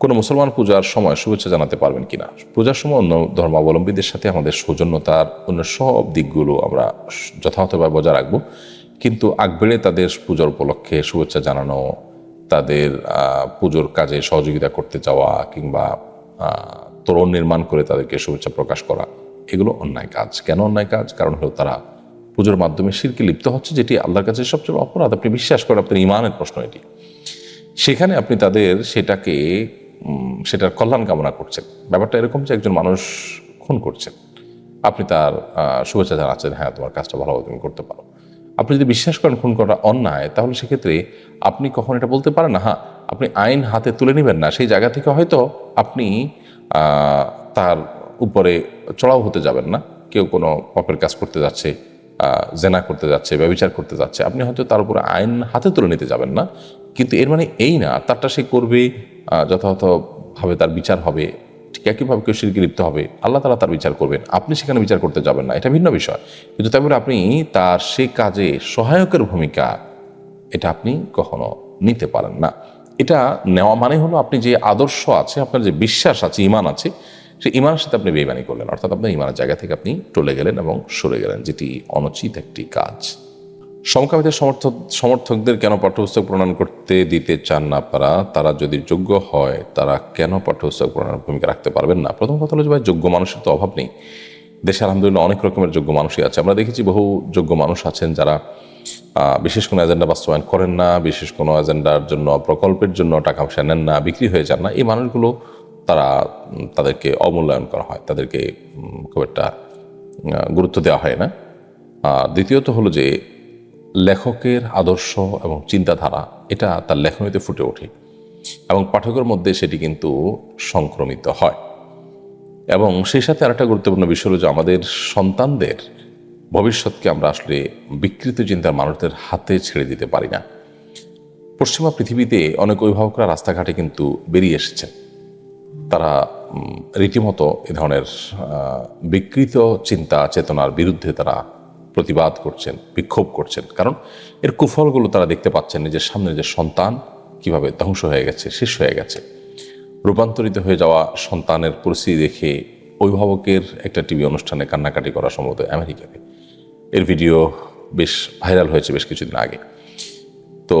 কোনো মুসলমান পূজার সময় শুভেচ্ছা জানাতে পারবেন কিনা? পূজার সময় অন্য ধর্মাবলম্বীদের সাথে আমাদের সৌজন্যতার অন্য সব দিকগুলো আমরা যথাযথভাবে বজায় রাখব। কিন্তু আগবেড়ে তাদের পূজার উপলক্ষে শুভেচ্ছা জানানো, তাদের পুজোর কাজে সহযোগিতা করতে যাওয়া কিংবা তোরণ নির্মাণ করে তাদেরকে শুভেচ্ছা প্রকাশ করা, এগুলো অন্যায় কাজ। কেন অন্যায় কাজ? কারণ হলো তারা পুজোর মাধ্যমে শিরকে লিপ্ত হচ্ছে, যেটি আল্লাহর কাছে সবচেয়ে অপরাধ। আপনি বিশ্বাস করেন, আপনার ইমানের প্রশ্ন এটি। সেখানে আপনি তাদের সেটাকে সেটার কল্যাণ কামনা করছেন। ব্যাপারটা এরকম যে একজন মানুষ খুন করছেন। আপনি তার শুভেচ্ছা জানাচ্ছেন হ্যাঁ তোমার কাজটা ভালোভাবে তুমি করতে পারো। আপনি যদি বিশ্বাস করেন খুন করা অন্যায়, তাহলে সেক্ষেত্রে আপনি কখন এটা বলতে পারেন না হ্যাঁ আপনি আইন হাতে তুলে নেবেন না। সেই জায়গা থেকে হয়তো আপনি তার উপরে চড়াও হতে যাবেন না। কেউ কোনো পাপের কাজ করতে যাচ্ছে জেনা করতে যাচ্ছে, ব্যবচার করতে যাচ্ছে, আপনি হয়তো তার উপরে আইন হাতে তুলে নিতে যাবেন না। কিন্তু এর মানে এই না, তারটা সে করবে যথাযথভাবে তার বিচার হবে, ঠিক একইভাবে কেউ শিরকে লিপ্ত হবে, আল্লাহ তালা তার বিচার করবেন। আপনি সেখানে বিচার করতে যাবেন না, এটা ভিন্ন বিষয়। কিন্তু তারপরে আপনি তার সে কাজে সহায়কের ভূমিকা, এটা আপনি কখনো নিতে পারেন না। এটা নেওয়া মানে হলো আপনি যে আদর্শ আছে, আপনার যে বিশ্বাস আছে, ইমান আছে সেই ইমানের সাথে আপনি বেইমানি করলেন, অর্থাৎ আপনার ইমানের জায়গা থেকে আপনি টলে গেলেন এবং সরে গেলেন, যেটি অনুচিত একটি কাজ। সমকামিতার সমর্থক সমর্থকদের কেন পাঠ্যপুস্তক প্রণয়ন করতে দিতে চান না আপনারা? তারা যদি যোগ্য হয়, তারা কেন পাঠ্যপুস্তক প্রণয়নের ভূমিকা রাখতে পারবেন না? প্রথম কথা হলো যে ভাই, যোগ্য মানুষের তো অভাব নেই। দেশে আলহামদুলিল্লাহ অনেক রকমের যোগ্য মানুষই আছে। আমরা দেখেছি বহু যোগ্য মানুষ আছেন যারা বিশেষ কোনো এজেন্ডা বাস্তবায়ন করেন না, বিশেষ কোনো এজেন্ডার জন্য, প্রকল্পের জন্য টাকা পয়সা নেন না, বিক্রি হয়ে যান না। এই মানুষগুলো তারা তাদেরকে অমূল্যায়ন করা হয়, তাদেরকে খুব একটা গুরুত্ব দেওয়া হয় না। দ্বিতীয়ত হলো যে, লেখকের আদর্শ এবং চিন্তাধারা, এটা তার লেখনীতে ফুটে ওঠে এবং পাঠকের মধ্যে সেটি কিন্তু সংক্রমিত হয়। এবং সেই সাথে আরেকটা গুরুত্বপূর্ণ বিষয় হলো যে, আমাদের সন্তানদের ভবিষ্যৎকে আমরা আসলে বিকৃত চিন্তার মানুষদের হাতে ছেড়ে দিতে পারি না। পশ্চিমা পৃথিবীতে অনেক অভিভাবকরা রাস্তাঘাটে কিন্তু বেরিয়ে এসেছেন। তারা রীতিমতো এ ধরনের বিকৃত চিন্তা চেতনার বিরুদ্ধে তারা প্রতিবাদ করছেন, বিক্ষোভ করছেন। কারণ এর কুফলগুলো তারা দেখতে পাচ্ছেন নিজের সামনে যে সন্তান কীভাবে ধ্বংস হয়ে গেছে, শেষ হয়ে গেছে। রূপান্তরিত হয়ে যাওয়া সন্তানের পরিস্থিতি দেখে অভিভাবকের একটা টিভি অনুষ্ঠানে কান্নাকাটি করা সম্ভবত আমেরিকাতে। এর ভিডিও বেশ ভাইরাল হয়েছে বেশ কিছুদিন আগে। তো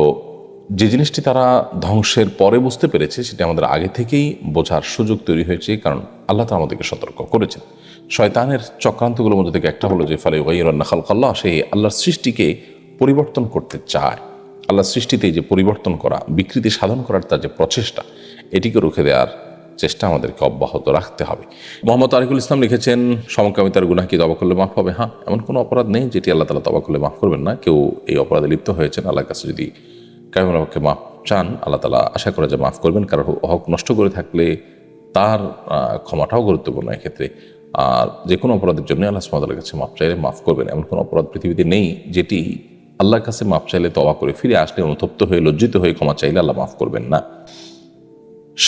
যে জিনিসটি তারা ধ্বংসের পরে বুঝতে পেরেছে, সেটা আমাদের আগে থেকেই বোঝার সুযোগ তৈরি হয়েছে, কারণ আল্লাহ তালা আমাদেরকে সতর্ক করেছেন। শয়তানের চক্রান্তগুলোর মধ্যে থেকে একটা হলো যে, ফলে ওয়াইরান্না খালকাল্লাহ সে আল্লাহর সৃষ্টিকে পরিবর্তন করতে চায়। আল্লাহর সৃষ্টিতে যে পরিবর্তন করা, বিকৃতি সাধন করার তার যে প্রচেষ্টা, এটিকে রুখে দেওয়ার চেষ্টা আমাদেরকে অব্যাহত রাখতে হবে। মোহাম্মদ আরিকুল ইসলাম লিখেছেন, সমকামিতার গুনাহ কি তবা করলে মাফ হবে? হ্যাঁ এমন কোনো অপরাধ নেই যেটি আল্লাহ তালা তবা করলে মাফ করবেন না। কেউ এই অপরাধে লিপ্ত হয়েছেন, আল্লাহর কাছে যদি কায়মকে মাফ চান, আল্লাহ তালা আশা করে যে মাফ করবেন, কারণ হক নষ্ট করে থাকলে তার ক্ষমাটাও গুরুত্বপূর্ণ এক্ষেত্রে। আর যে কোনো অপরাধের জন্য আল্লাহ সুমাতার কাছে মাফ চাইলে মাফ করবেন, এমন কোনো অপরাধ পৃথিবীতে নেই যেটি আল্লাহর কাছে মাফ চাইলে তবা করে ফিরে আসলে, অনুতপ্ত হয়ে, লজ্জিত হয়ে ক্ষমা চাইলে আল্লাহ মাফ করবেন না।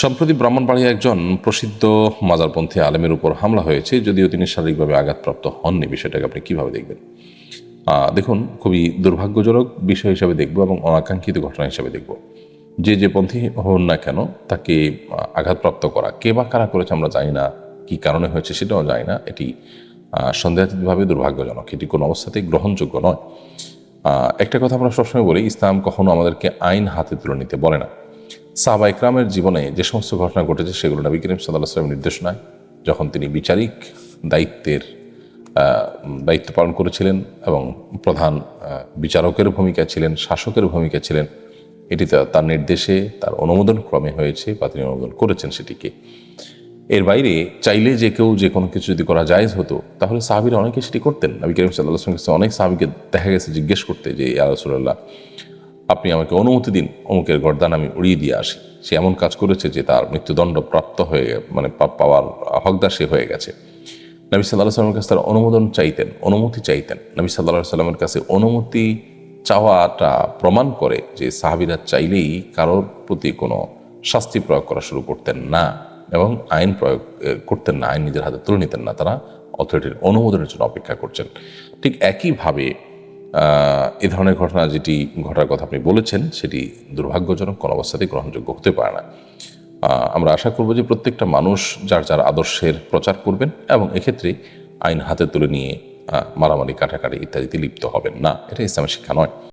সম্প্রতি ব্রাহ্মণবাড়িয়া একজন প্রসিদ্ধ মাজারপন্থী আলেমের উপর হামলা হয়েছে, যদিও তিনি শারীরিকভাবে আঘাতপ্রাপ্ত হননি, বিষয়টাকে আপনি কীভাবে দেখবেন? দেখুন, খুবই দুর্ভাগ্যজনক বিষয় হিসাবে দেখব এবং অনাকাঙ্ক্ষিত ঘটনা হিসাবে দেখব। যে যে পন্থী হন না কেন, তাকে আঘাতপ্রাপ্ত করা, কে বা কারা করেছে আমরা জানি না, কি কারণে হয়েছে সেটাও জানি না, এটি সন্দেহাতীতভাবে দুর্ভাগ্যজনক। এটি কোনো অবস্থাতেই গ্রহণযোগ্য নয়। একটা কথা আমরা সবসময় বলি, ইসলাম কখনো আমাদেরকে আইন হাতে তুলে নিতে বলে না। সাহাবা ইকরামের জীবনে যে সমস্ত ঘটনা ঘটেছে, সেগুলো নবী করিম সাল্লাহ সাল্লামের নির্দেশনায়, যখন তিনি বিচারিক দায়িত্বের দায়িত্ব পালন করেছিলেন এবং প্রধান বিচারকের ভূমিকা ছিলেন, শাসকের ভূমিকা ছিলেন। এটি তার নির্দেশে, তার অনুমোদন ক্রমে হয়েছে বা তিনি অনুমোদন করেছেন সেটিকে। এর বাইরে চাইলে যে কেউ যে কোনো কিছু যদি করা জায়েজ হতো, তাহলে সাহাবিরা অনেকে সেটি করতেন। নবী করিম সাল্লাহ কাছে অনেক সাহাবিকে দেখা গেছে জিজ্ঞেস করতে যে রাসূলুল্লাহ, আপনি আমাকে অনুমতি দিন, অমুকের গর্দান আমি উড়িয়ে দিয়ে আসি। সে এমন কাজ করেছে যে তার মৃত্যুদণ্ড প্রাপ্ত হয়ে মানে পাওয়ার হকদার সে হয়ে গেছে। নবী সাল্লাহ সাল্লামের কাছে তারা অনুমোদন চাইতেন, অনুমতি চাইতেন। নবী সাল্লাহ সাল্লামের কাছে অনুমতি চাওয়াটা প্রমাণ করে যে সাহাবিরা চাইলেই কারোর প্রতি কোনো শাস্তি প্রয়োগ করা শুরু করতেন না এবং আইন প্রয়োগ করতেন না, আইন নিজের হাতে তুলে নিতেন না। তারা অথরিটির অনুমোদনের জন্য অপেক্ষা করছেন। ঠিক একইভাবে এ ধরনের ঘটনা যেটি ঘটার কথা আপনি বলেছেন, সেটি দুর্ভাগ্যজনক, কোনো অবস্থাতেই গ্রহণযোগ্য হতে পারে না। আমরা আশা করব যে প্রত্যেকটা মানুষ যার যার আদর্শের প্রচার করবেন এবং এক্ষেত্রে আইন হাতে তুলে নিয়ে মারামারি, কাটাকাটি ইত্যাদিতে লিপ্ত হবেন না। এটা ইসলামের শিক্ষা নয়।